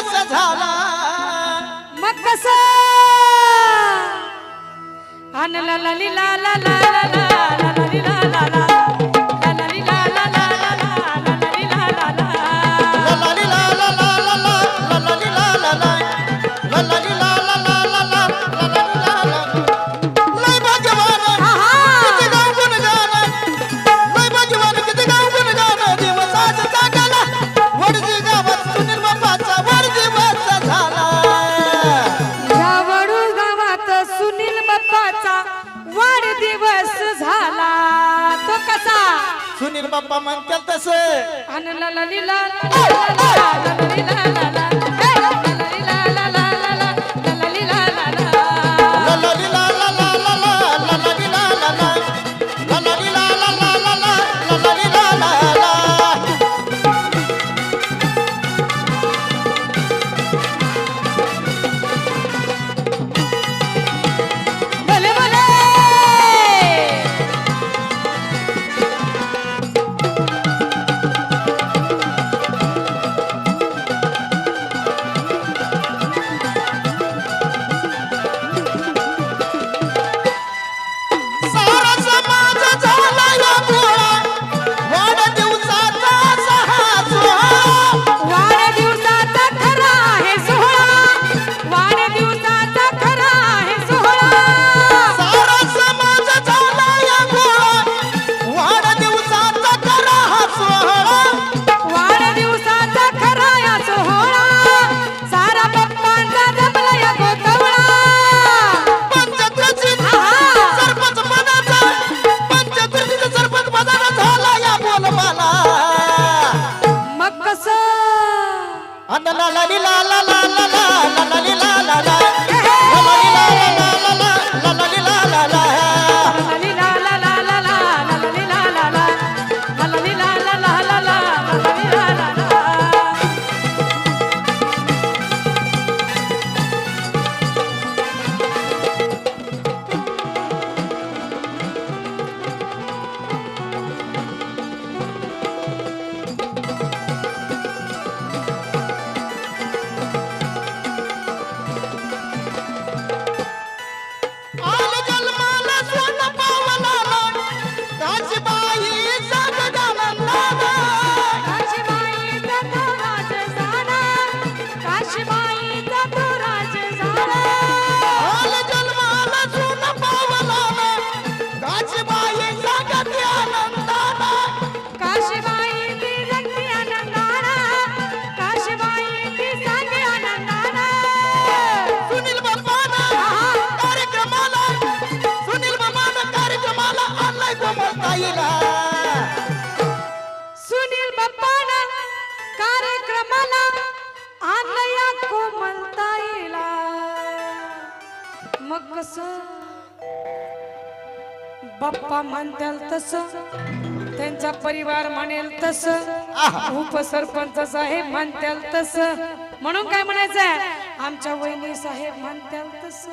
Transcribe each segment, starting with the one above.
दिवस झाला मग कस लाला ला ला ला ला ला ला ला ला ला ला সুনীল বাপ্পা মান খেলতেছে ಅಂದ कार्यक्रमाला मग बाप्पा म्हणताल तस त्यांचा परिवार म्हणेल तस उपसरपंच साहेब म्हणताल तस. म्हणून काय म्हणायचं आमच्या वहिनी साहेब म्हणताल तस.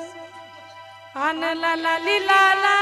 आन ला ला लाला